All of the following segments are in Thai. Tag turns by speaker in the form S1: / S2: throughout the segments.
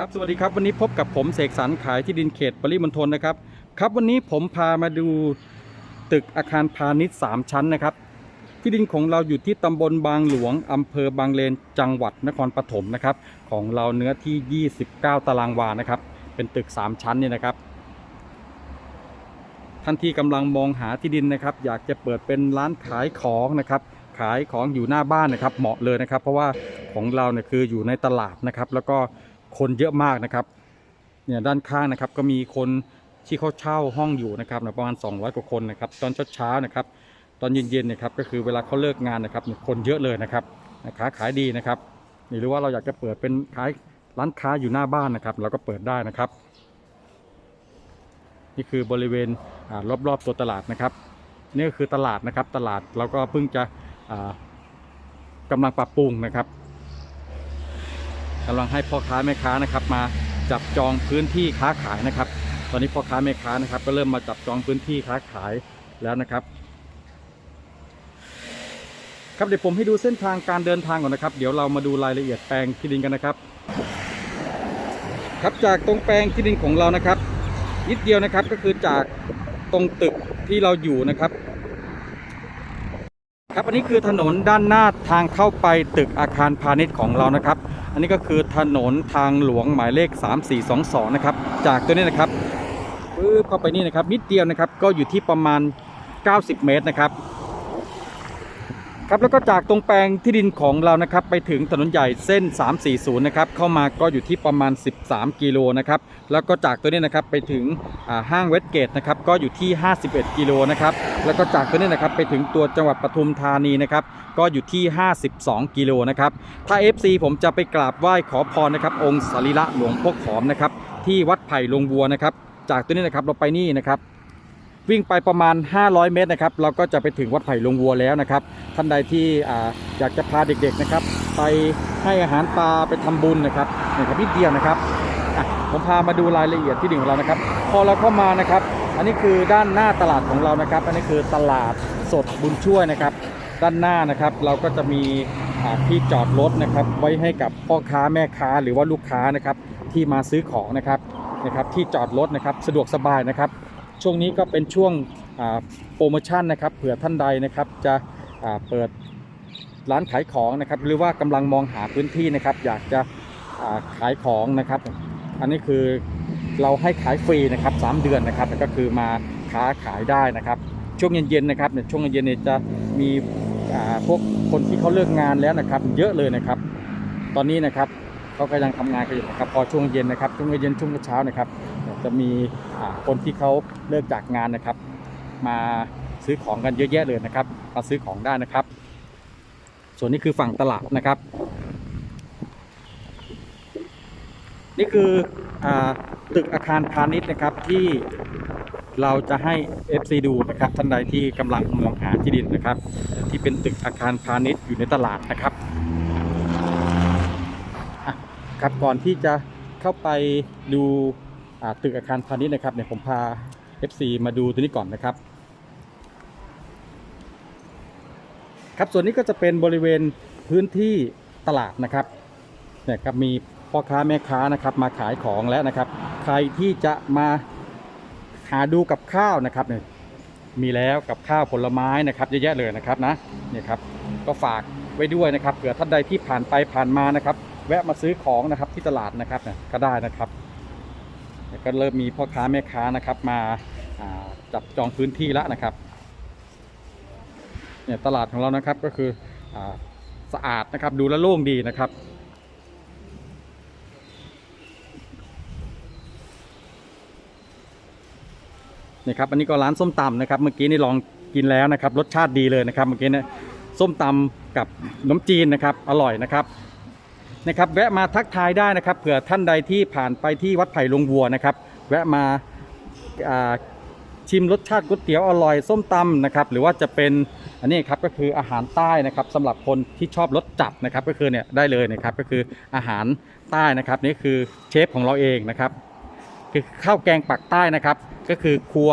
S1: ครับสวัสดีครับวันนี้พบกับผมเสกสรรขายที่ดินเขตปริมณฑลนะครับครับวันนี้ผมพามาดูตึกอาคารพาณิชย์ 3 ชั้นนะครับ ที่ดินของเราอยู่ที่ตำบลบางหลวงอำเภอบางเลนจังหวัดนครปฐมนะครับของเราเนื้อที่ 29 ตารางวานะครับ เป็นตึก 3 ชั้นเนี่ยนะครับ ท่านที่กำลังมองหาที่ดินนะครับ อยากจะเปิดเป็นร้านขายของนะครับขายของอยู่หน้าบ้านนะครับ เหมาะเลยนะครับ เพราะว่าของเราเนี่ยคืออยู่ในตลาดนะครับ แล้วก็ คนเยอะมากนะครับเนี่ยด้านข้างนะครับก็มีคนที่เขาเช่าห้องอยู่นะครับประมาณ 200 กว่าคนนะครับ ตอนเช้าๆนะครับ ตอนเย็นๆเนะครับก็คือเวลาเขาเลิกงานนะครับคนเยอะเลยนะครับค้าขายดีนะครับหรือว่าเราอยากจะเปิดเป็นขายร้านค้าอยู่หน้าบ้านนะครับ เราก็เปิดได้นะครับ นี่คือบริเวณอรอบๆตัวตลาดนะครับนี่ก็คือตลาดนะครับ ตลาดเราก็เพิ่งจะอ่ากำลังปรับปรุงนะครับ กำลังให้พ่อค้าแม่ค้านะครับ มาจับจองพื้นที่ค้าขายนะครับ ตอนนี้พ่อค้าแม่ค้านะครับ ก็เริ่มมาจับจองพื้นที่ค้าขายแล้วนะครับ ครับเดี๋ยวผมให้ดูเส้นทางการเดินทางก่อนนะครับ เดี๋ยวเรามาดูรายละเอียดแปลงที่ดินกันนะครับ ครับจากตรงแปลงที่ดินของเรานะครับนิดเดียวนะครับก็คือจากตรงตึกที่เราอยู่นะครับ ครับอันนี้คือถนนด้านหน้าทางเข้าไปตึกอาคารพาณิชย์ของเรานะครับ นนี้ก็คือถนนทางหลวงหมายเลข 3422 นะครับ จากตัวนี้นะครับปึ๊บเข้าไปนี่นะครับนิดเดียวนะครับก็อยู่ที่ประมาณ 90 เมตรนะครับ ครับแล้วก็จากตรงแปลงที่ดินของเรานะครับไปถึงถนนใหญ่เส้น 340 นะครับเข้ามาก็อยู่ที่ประมาณ 13 กิโลนะครับแล้วก็จากตัวนี้นะครับไปถึงห้างเวสเกตนะครับก็อยู่ที่ 51 กิโลนะครับแล้วก็จากตัวนี้นะครับไปถึงตัวจังหวัดปทุมธานีนะครับก็อยู่ที่ 52 กิโลนะครับถ้า FC ผมจะไปกราบไหว้ขอพรนะครับองค์สรีระหลวงพ่อขอมนะครับที่วัดไผ่ลงบัวนะครับจากตัวนี้นะครับเราไปนี่นะครับ วิ่งไปประมาณ 500 เมตรนะครับเราก็จะไปถึงวัดไผ่ลงวัวแล้วนะครับ ท่านใดที่อยากจะพาเด็กๆนะครับ ไปให้อาหารปลาไปทำบุญนะครับนะครับนิดเดียวนะครับผมพามาดูรายละเอียดที่ดินของเรานะครับ พอเราเข้ามานะครับ อันนี้คือด้านหน้าตลาดของเรานะครับ อันนี้คือตลาดสดบุญช่วยนะครับ ด้านหน้านะครับ เราก็จะมีที่จอดรถนะครับ ไว้ให้กับพ่อค้าแม่ค้าหรือว่าลูกค้านะครับที่มาซื้อของนะครับนะครับ ที่จอดรถนะครับ สะดวกสบายนะครับ ช่วงนี้ก็เป็นช่วงโปรโมชั่นนะครับเผื่อท่านใดนะครับจะเปิดร้านขายของนะครับหรือว่ากำลังมองหาพื้นที่นะครับ อยากจะขายของนะครับ อันนี้คือเราให้ขายฟรีนะครับ3เดือนนะครับแล้วก็คือมาค้าขายได้นะครับ ช่วงเย็นๆนะครับเนี่ยช่วงเย็นๆเนี่ยจะมีพวกคนที่เขาเลิกงานแล้วนะครับ เยอะเลยนะครับ ตอนนี้นะครับเขากำลังทำงานกันอยู่นะครับพอช่วงเย็นนะครับช่วงเย็นช่วงเช้านะครับ จะมีคนที่เขาเลิกจากงานนะครับ มาซื้อของกันเยอะแยะเลยนะครับ มาซื้อของได้นะครับ ส่วนนี้คือฝั่งตลาดนะครับ นี่คืออตึกอาคารพาณิชย์นะครับที่เราจะให้ FC ดูนะครับท่านใดที่กำลังมองหาที่ดินนะครับ ที่เป็นตึกอาคารพาณิชย์อยู่ในตลาดนะครับครับก่อนที่จะเข้าไปดู ตึกอาคารพาณิชย์นะครับเนี่ยผมพา FC มาดูตัวนี้ก่อนนะครับ ครับส่วนนี้ก็จะเป็นบริเวณพื้นที่ตลาดนะครับเนี่ยครับมีพ่อค้าแม่ค้านะครับมาขายของแล้วนะครับ ใครที่จะมาหาดูกับข้าวนะครับเนี่ยมีแล้วกับข้าวผลไม้นะครับเยอะแยะเลยนะครับนะเนี่ยครับก็ฝากไว้ด้วยนะครับเผื่อท่านใดที่ผ่านไปผ่านมานะครับ แวะมาซื้อของนะครับที่ตลาดนะครับเนี่ยก็ได้นะครับ ก็เริ่มมีพ่อค้าแม่ค้านะครับ มาจับจองพื้นที่แล้วนะครับเนี่ยตลาดของเรานะครับก็คืออสะอาดนะครับดูแลโล่งดีนะครับนี่ครับอันนี้ก็ร้านส้มตำนะครับเมื่อกี้นี่ลองกินแล้วนะครับ รสชาติดีเลยนะครับ เมื่อกี้เนี่ยส้มตำกับขนมจีนนะครับ อร่อยนะครับ นะครับแวะมาทักทายได้นะครับเผื่อท่านใดที่ผ่านไปที่วัดไผ่ลงวัวนะครับ แวะมาชิมรสชาติก๋วยเตี๋ยวอร่อยส้มตำนะครับหรือว่าจะเป็นอันนี้ครับก็คืออาหารใต้นะครับสำหรับคนที่ชอบรสจัดนะครับก็คือเนี่ยได้เลยนะครับก็คืออาหารใต้นะครับนี่คือเชฟของเราเองนะครับคือข้าวแกงปักใต้นะครับ ก็คือครัว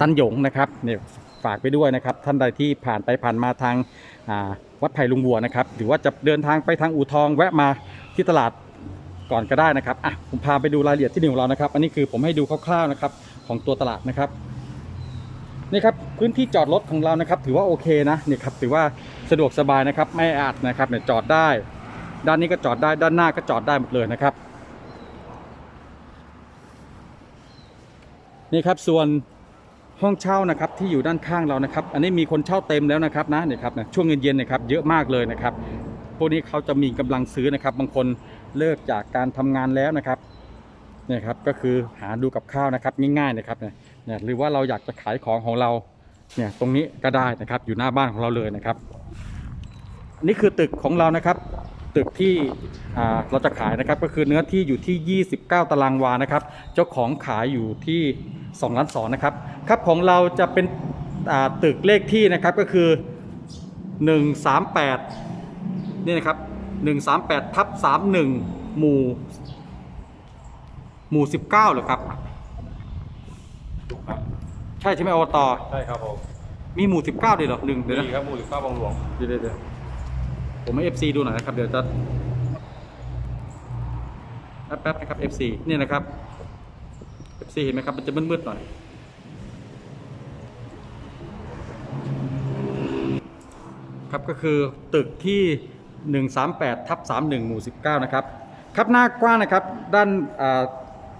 S1: ตันหยงนะครับเนี่ยฝากไปด้วยนะครับท่านใดที่ผ่านไปผ่านมาทางอ่า วัดไผ่ลุงบัวนะครับ หรือว่าจะเดินทางไปทางอู่ทองแวะมาที่ตลาดก่อนก็ได้นะครับอะผมพาไปดูรายละเอียดที่ดินของเรานะครับ อันนี้คือผมให้ดูคร่าวๆนะครับของตัวตลาดนะครับนี่ครับพื้นที่จอดรถของเรานะครับ ถือว่าโอเคนะนี่ครับถือว่าสะดวกสบายนะครับ ไม่แออัดนะครับเนี่ยจอดได้ ด้านนี้ก็จอดได้ด้านหน้าก็จอดได้หมดเลยนะครับนี่ครับส่วน ห้องเช่านะครับที่อยู่ด้านข้างเรานะครับ อันนี้มีคนเช่าเต็มแล้วนะครับนะเนี่ยครับนะช่วงเย็นๆเนะครับเยอะมากเลยนะครับพวกนี้เขาจะมีกำลังซื้อนะครับ บางคนเลิกจากการทำงานแล้วนะครับเนี่ยครับก็คือหาดูกับข้าวนะครับง่ายๆนะครับเนี่ยหรือว่าเราอยากจะขายของของเราเนี่ยตรงนี้ก็ได้นะครับอยู่หน้าบ้านของเราเลยนะครับนี่คือตึกของเรานะครับ ตึกที่อ่าเราจะขายนะครับก็คือเนื้อที่อยู่ที่ 29 ตารางวานะครับ เจ้าของขายอยู่ที่2ล้าน2นะครับครับของเราจะเป็นอ่าตึกเลขที่นะครับก็คือ 138 นี่นะครับ 138ทับ31 หมู่ หมู่ 19เหรอครับ
S2: ครับ
S1: ใช่ใช่ไหมอบต
S2: ใช่ครับผม
S1: มีหมู่ 19ด้วยเหรอหนึ่งเดี๋ยวนะ
S2: นี่ครับหมู่สิบเก้าบางหลวง
S1: เดี๋ยวเดี๋ยวเดี๋ยว ผมให้ FC ดูหน่อยนะครับ เดี๋ยวจะแป๊บแป๊บนะครับ FC เนี่ยนะครับ FC เห็นไหมครับ มันจะมืดๆหน่อย ครับก็คือตึกที่ 138ทับ31 หมู่ 19 นะครับ ครับหน้ากว้างนะครับ ด้าน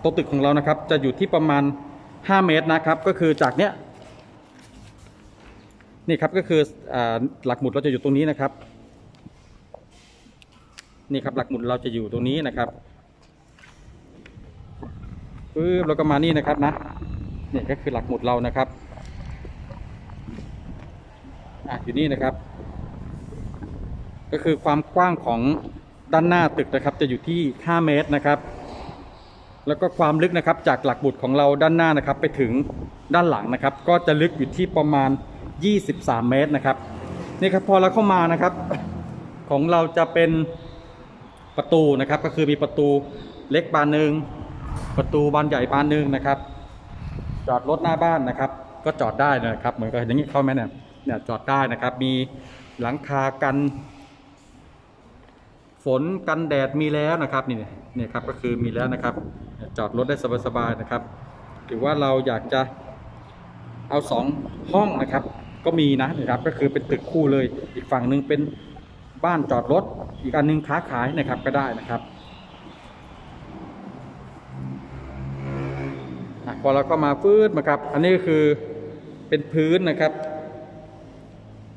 S1: ตัวตึกของเรานะครับ จะอยู่ที่ประมาณ 5 เมตรนะครับ ก็คือจากเนี้ยนี่ครับก็คืออหลักหมุดเราจะอยู่ตรงนี้นะครับ นี่ครับหลักหมุดเราจะอยู่ตรงนี้นะครับปึ๊บเราก็มานี่นะครับนะนี่ก็คือหลักหมุดเรานะครับอะอยู่นี่นะครับ ก็คือความกว้างของด้านหน้าตึกนะครับ จะอยู่ที่ 5 เมตรนะครับ แล้วก็ความลึกนะครับจากหลักบุตรของเราด้านหน้านะครับ ไปถึงด้านหลังนะครับ ก็จะลึกอยู่ที่ประมาณ 23 เมตรนะครับ นี่ครับพอเราเข้ามานะครับ ของเราจะเป็น ประตูนะครับก็คือมีประตูเล็กบานหนึ่งประตูบานใหญ่บานหนึ่งนะครับ จอดรถหน้าบ้านนะครับ ก็จอดได้นะครับ เหมือนกับอย่างนี้เข้าไหมเนี่ยเนี่ยจอดได้นะครับ มีหลังคากัน ฝนกันแดดมีแล้วนะครับนี่เนี่ยครับก็คือมีแล้วนะครับ จอดรถได้สบายๆนะครับหรือว่าเราอยากจะเอาสองห้องนะครับ ก็มีนะนะครับก็คือเป็นตึกคู่เลยอีกฝั่งหนึ่งเป็น บ้านจอดรถ อีกอันหนึงค้าขายนะครับก็ได้นะครับพอเราก็มาฟืดมาครับ อันนี้ก็คือเป็นพื้นนะครับ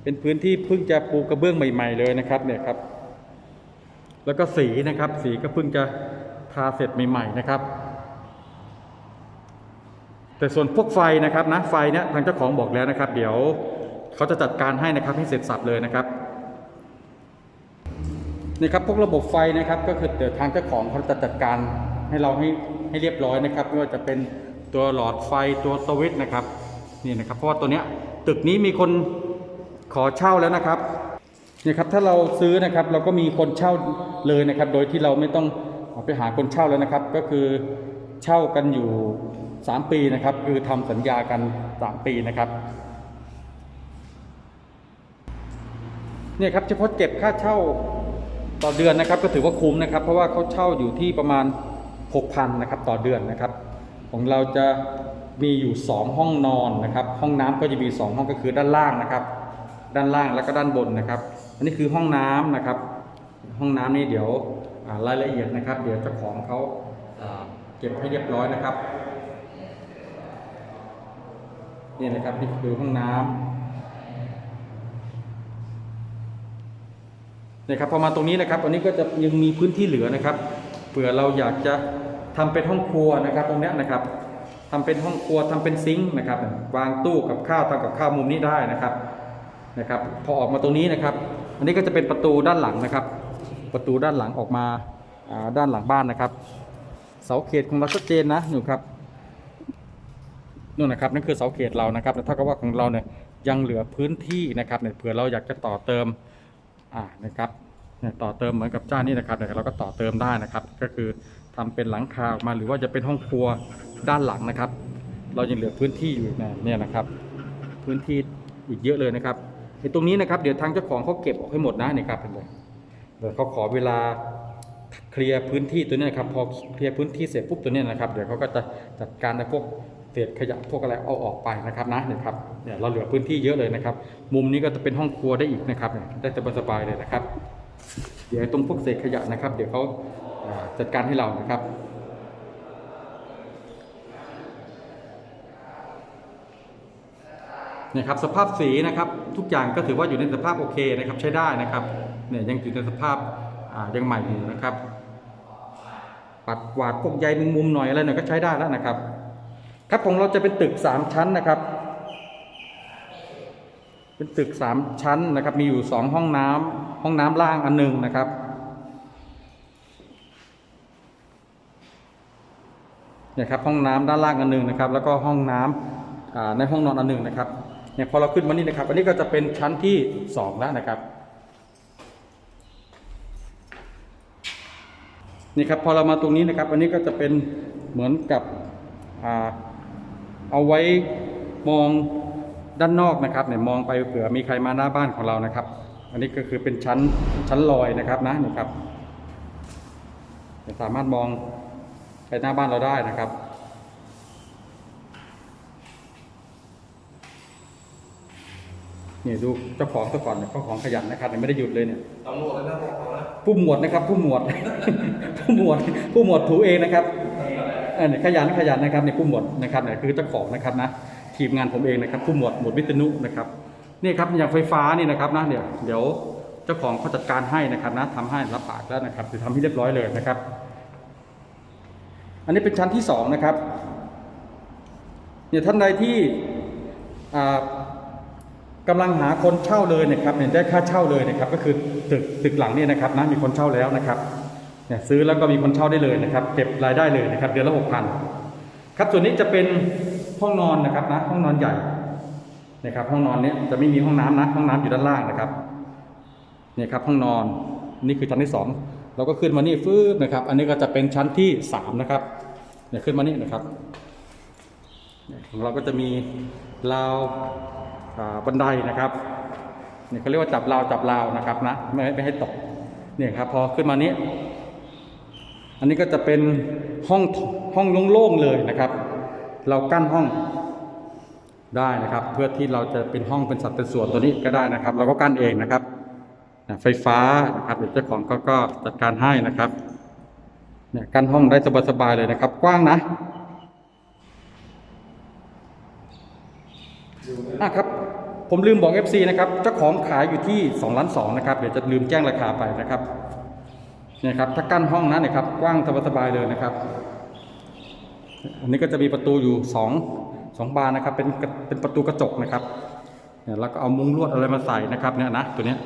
S1: เป็นพื้นที่เพิ่งจะปูกระเบื้องใหม่ ๆ เลยนะครับเนี่ยครับ แล้วก็สีนะครับ สีก็เพิ่งจะทาเสร็จใหม่ ๆ นะครับ แต่ส่วนพวกไฟนะครับนะไฟเนี่ยทางเจ้าของบอกแล้วนะครับ เดี๋ยวเขาจะจัดการให้นะครับให้เสร็จสับเลยนะครับ นี่ครับพวกระบบไฟนะครับก็คือเดี๋ยวทางเจ้าของเขาจะจัดการให้เราให้ให้เรียบร้อยนะครับไม่ว่าจะเป็นตัวหลอดไฟตัวสวิตช์นะครับนี่นะครับ เพราะว่าตัวเนี้ยตึกนี้มีคนขอเช่าแล้วนะครับเนี่ยครับถ้าเราซื้อนะครับเราก็มีคนเช่าเลยนะครับ โดยที่เราไม่ต้องไปหาคนเช่าแล้วนะครับ ก็คือเช่ากันอยู่ 3 ปีนะครับ คือทำสัญญากัน 3 ปีนะครับเนี่ยครับเฉพาะเก็บค่าเช่า ต่อเดือนนะครับก็ถือว่าคุ้มนะครับ เพราะว่าเขาเช่าอยู่ที่ประมาณ 6,000นะครับต่อเดือนนะครับ ของเราจะมีอยู่ 2 ห้องนอนนะครับ ห้องน้ำก็จะมี 2 ห้องก็คือด้านล่างนะครับ ด้านล่างแล้วก็ด้านบนนะครับ อันนี้คือห้องน้ำนะครับ ห้องน้ำนี่เดี๋ยวรายละเอียดนะครับ เดี๋ยวเจ้าของเขาอ่าเก็บให้เรียบร้อยนะครับนี่นะครับนี่คือห้องน้ำ นี่ครับพอมาตรงนี้นะครับอันนี้ก็จะยังมีพื้นที่เหลือนะครับเผื่อเราอยากจะทำเป็นห้องครัวนะครับ ตรงนี้นะครับทำเป็นห้องครัวทำเป็นซิงค์นะครับ วางตู้กับข้าวทำกับข้าวมุมนี้ได้นะครับนะครับ พอออกมาตรงนี้นะครับ อันนี้ก็จะเป็นประตูด้านหลังนะครับ ประตูด้านหลังออกมาด้านหลังบ้านนะครับ เสาเขตของเราชัดเจนนะหนูครับนู่นนะครับนั่นคือเสาเขตเรานะครับแต่เท่ากับว่าของเราเนี่ยยังเหลือพื้นที่นะครับเนี่ยเผื่อเราอยากจะต่อเติม อ่านะครับเนี่ยต่อเติมเหมือนกับเจ้านี่นะครับเนี่ยวเราก็ต่อเติมได้นะครับ ก็คือทำเป็นหลังคาออกมาหรือว่าจะเป็นห้องครัวด้านหลังนะครับ เรายังเหลือพื้นที่อยู่นะเนี่ยนะครับ พื้นที่อีกเยอะเลยนะครับไอ้ตรงนี้นะครับเดี๋ยวทางเจ้าของเขาเก็บออกให้หมดนะนี่ครับเห็นไหมเดี๋ยวเขาขอเวลาเคลียร์พื้นที่ตัวเนี้นะครับพอเคลียร์พื้นที่เสร็จปุ๊บตัวเนี้นะครับ เดี๋ยวเขาก็จะจัดการในพวก เศษขยะพวกอะไรเอาออกไปนะครับนะเนี่ยครับเนี่ยเราเหลือพื้นที่เยอะเลยนะครับ มุมนี้ก็จะเป็นห้องครัวได้อีกนะครับได้สบายๆเลยนะครับ เดี๋ยวตรงพวกเศษขยะนะครับ เดี๋ยวเขาจัดการให้เรานะครับเนี่ยครับสภาพสีนะครับทุกอย่างก็ถือว่าอยู่ในสภาพโอเคนะครับใช้ได้นะครับเนี่ยยังอยู่ในสภาพายังใหม่อยู่นะครับ ปัดกวาดพวกใยมุมมุมหน่อยอะไรหน่อยก็ใช้ได้แล้วนะครับ ครับของเราจะเป็นตึก3ชั้นนะครับ เป็นตึก3ชั้นนะครับ มีอยู่2ห้องน้ำห้องน้ำล่างอันหนึงนะครับเนี่ยครับห้องน้ำด้านล่างอันหนึงนะครับ แล้วก็ห้องน้ำอ่าในห้องนอนอันหนึ่งนะครับเนี่ยพอเราขึ้นมานี่นะครับ อันนี้ก็จะเป็นชั้นที่สองแล้วนะครับนี่ครับพอเรามาตรงนี้นะครับ อันนี้ก็จะเป็นเหมือนกับ เอาไว้มองด้านนอกนะครับเนี่ยมองไปเผื่อมีใครมาหน้าบ้านของเรานะครับ อันนี้ก็คือเป็นชั้นชั้นลอยนะครับนะนี่ครับสามารถมองไปหน้าบ้านเราได้นะครับนี่ดูเจ้าของซะก่อนเนี่ยเจ้าของขยันนะครับเนี่ยไม่ได้หยุดเลยเนี่ย
S2: ตำรวจแล้วนะบอกเขานะ
S1: ผู้หมวดนะครับ ผู้หมวด ผู้หมวดผู้หมวดถูเองนะครับเออเนี่ย ขยันขยันนะครับเนี่ยผู้หมวดนะครับเนี่ยคือเจ้าของนะครับนะทีมงานผมเองนะครับผู้หมวดหมวดวิทนุนะครับนี่ครับอย่างไฟฟ้านี่นะครับนะเดี๋ยวเดี๋ยวเจ้าของเขาจัดการให้นะครับนะทำให้รับปากแล้วนะครับคือทำให้เรียบร้อยเลยนะครับ อันนี้เป็นชั้นที่สองนะครับเนี่ยท่านใดที่อ่ากำลังหาคนเช่าเลยนะครับเนี่ยได้ค่าเช่าเลยนะครับ ก็คือตึกตึกหลังเนี่ยนะครับนะมีคนเช่าแล้วนะครับ เนี่ยซื้อแล้วก็มีคนเช่าได้เลยนะครับ เก็บรายได้เลยนะครับ เดือนละหกพันครับส่วนนี้จะเป็นห้องนอนนะครับนะห้องนอนใหญ่นะครับ ห้องนอนเนี้ยจะไม่มีห้องน้ำนะห้องน้ำอยู่ด้านล่างนะครับเนี่ยครับห้องนอนนี่คือชั้นที่สองเราก็ขึ้นมานี่ฟืบนะครับ อันนี้ก็จะเป็นชั้นที่สามนะครับเนี่ยขึ้นมานี่นะครับของเราก็จะมีราวบันไดนะครับเนี่ยเขาเรียกว่าจับราวจับราวนะครับนะไม่ไม่ให้ตกเนี่ยครับพอขึ้นมานี้ อันนี้ก็จะเป็นห้องห้องโล่งๆเลยนะครับ เรากั้นห้องได้นะครับ เพื่อที่เราจะเป็นห้องเป็นสัดเป็นส่วนตัวนี้ก็ได้นะครับ เราก็กั้นเองนะครับไฟฟ้านะครับเดี๋ยวเจ้าของก็ก็จัดการให้นะครับเนี่ยกั้นห้องได้สบายๆเลยนะครับ กว้างนะอะครับผมลืมบอก FC นะครับเจ้าของขายอยู่ที่2ล้าน2นะครับ เดี๋ยวจะลืมแจ้งราคาไปนะครับ เนี่ยครับถ้ากั้นห้องนะเนี่ยครับกว้างสบายๆเลยนะครับ อันนี้ก็จะมีประตูอยู่2 2บานนะครับเป็นเป็นประตูกระจกนะครับเนี่ยแล้วก็เอามุ้งลวดอะไรมาใส่นะครับเนี่ยนะตัวเนี้ย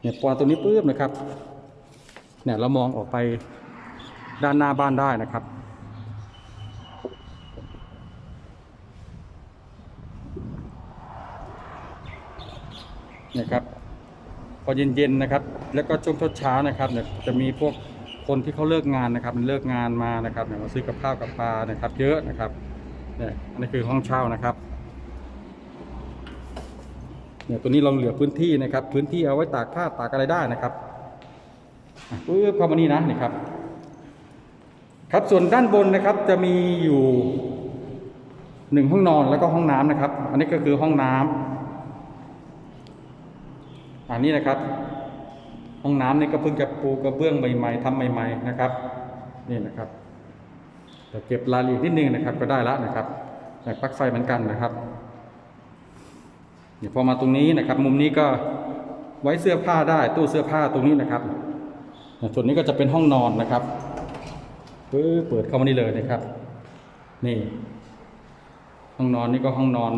S1: เนี่ยพอตัวนี้ปุ๊บนะครับเนี่ยเรามองออกไปด้านหน้าบ้านได้นะครับนะครับ อเย็นๆนะครับ แล้วก็ช่วงเช้าๆนะครับเนี่ยจะมีพวกคนที่เขาเลิกงานนะครับเลิกงานมานะครับเนี่ยมาซื้อกับข้าวกับปลานะครับ เยอะนะครับเนี่ยอันนี้คือห้องเช่านะครับเนี่ยตัวนี้เราเหลือพื้นที่นะครับ พื้นที่เอาไว้ตากผ้าตากอะไรได้นะครับปึ๊บเข้ามานี่นะนี่ครับ ครับส่วนด้านบนนะครับจะมีอยู่หนึ่งห้องนอนแล้วก็ห้องน้ำนะครับ อันนี้ก็คือห้องน้ำ อันนี้นะครับห้องน้ำนี่ก็เพิ่งจะปูกระเบื้องใหม่ๆทำใหม่ ๆนะครับ นี่นะครับแต่เก็บรายละเอียดนิดนึงนะครับ ก็ได้แล้วนะครับแต่ปลั๊กไฟเหมือนกันนะครับเดี๋ยวพอมาตรงนี้นะครับ มุมนี้ก็ไว้เสื้อผ้าได้ตู้เสื้อผ้าตรงนี้นะครับส่วนนี้ก็จะเป็นห้องนอนนะครับปึ๊บเปิดเข้ามานี่เลยนะครับ นี่ ห้องนอนนี่ก็ห้องนอน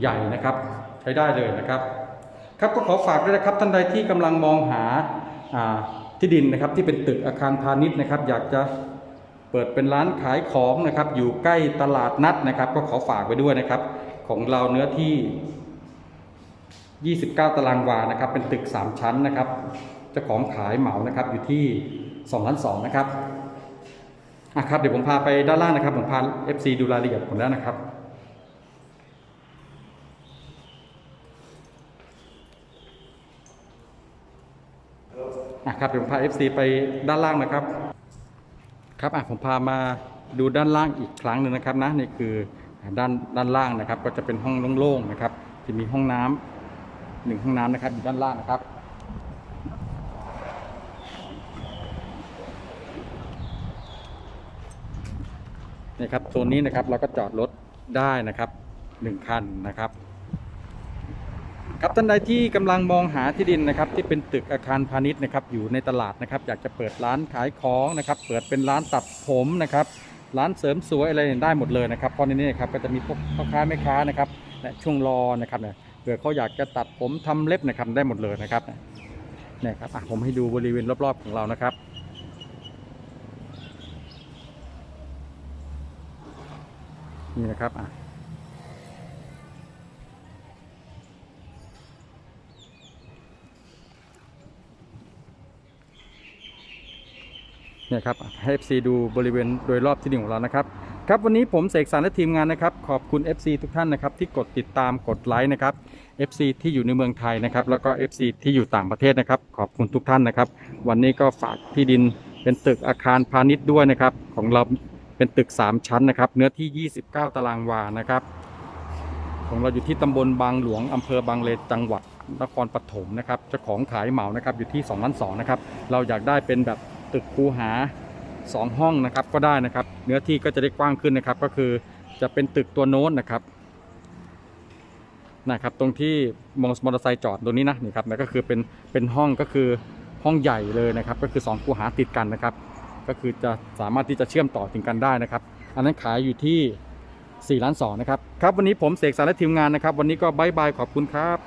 S1: ใหญ่นะครับ ใช้ได้เลยนะครับ ครับก็ขอฝากด้วยนะครับท่านใดที่กำลังมองหาที่ดินนะครับที่เป็นตึกอาคารพาณิชย์นะครับ อยากจะเปิดเป็นร้านขายของนะครับ อยู่ใกล้ตลาดนัดนะครับ ก็ขอฝากไว้ด้วยนะครับ ของเราเนื้อที่ 29 ตารางวานะครับ เป็นตึก 3 ชั้นนะครับเจ้าของขายเหมานะครับอยู่ที่2ล้าน2นะครับอะครับเดี๋ยวผมพาไปด้านล่างนะครับผมพา FC ดูรายละเอียดผมแล้วนะครับ
S2: เอะ
S1: ครับเดี๋ยวผมพา FC ไปด้านล่างนะครับ ครับอะผมพามาดูด้านล่างอีกครั้งหนึ่งนะครับนะนี่คือด้านด้านล่างนะครับ ก็จะเป็นห้องโล่งๆนะครับ จะมีห้องน้ำหนึ่งห้องน้ำนะครับอยู่ด้านล่างนะครับนี่ครับโซนนี้นะครับเราก็จอดรถได้นะครับหนึ่งคันนะครับ ครับท่านใดที่กำลังมองหาที่ดินนะครับที่เป็นตึกอาคารพาณิชย์นะครับอยู่ในตลาดนะครับอยากจะเปิดร้านขายของนะครับเปิดเป็นร้านตัดผมนะครับร้านเสริมสวยอะไรได้หมดเลยนะครับเพราะในนี้นะครับก็จะมีพวกพ่อค้าแม่ค้านะครับและช่วงรอนะครับเนี่ยเผื่อเขาอยากจะตัดผมทำเล็บนะครับได้หมดเลยนะครับเนี่ยครับผมให้ดูบริเวณรอบๆของเรานะครับนี่นะครับอะ เนี่ยครับให้ FC ดูบริเวณโดยรอบที่ดินของเรานะครับครับวันนี้ผมเสกสรรและทีมงานนะครับขอบคุณ FC ทุกท่านนะครับที่กดติดตามกดไลค์นะครับ FC ที่อยู่ในเมืองไทยนะครับแล้วก็ FC ที่อยู่ต่างประเทศนะครับขอบคุณทุกท่านนะครับ วันนี้ก็ฝากที่ดินเป็นตึกอาคารพาณิชย์ด้วยนะครับของเราเป็นตึก 3 ชั้นนะครับเนื้อที่ 29 ตารางวานะครับ ของเราอยู่ที่ตำบลบางหลวงอำเภอบางเลนจังหวัดนครปฐมนะครับเจ้าของขายเหมานะครับอยู่ที่2ล้าน2นะครับเราอยากได้เป็นแบบ ตึกคูหา 2 ห้องนะครับก็ได้นะครับ เนื้อที่ก็จะได้กว้างขึ้นนะครับ ก็คือจะเป็นตึกตัวโน้นนะครับนะครับ ตรงที่มอเตอร์ไซค์จอดตรงนี้นะนี่ครับแล้วก็คือเป็นเป็นห้องก็คือห้องใหญ่เลยนะครับ ก็คือ 2 คูหาติดกันนะครับ ก็คือจะสามารถที่จะเชื่อมต่อถึงกันได้นะครับ อันนั้นขายอยู่ที่4ล้าน2นะครับครับวันนี้ผมเสกสรรและทีมงานนะครับ วันนี้ก็บายบายขอบคุณครับ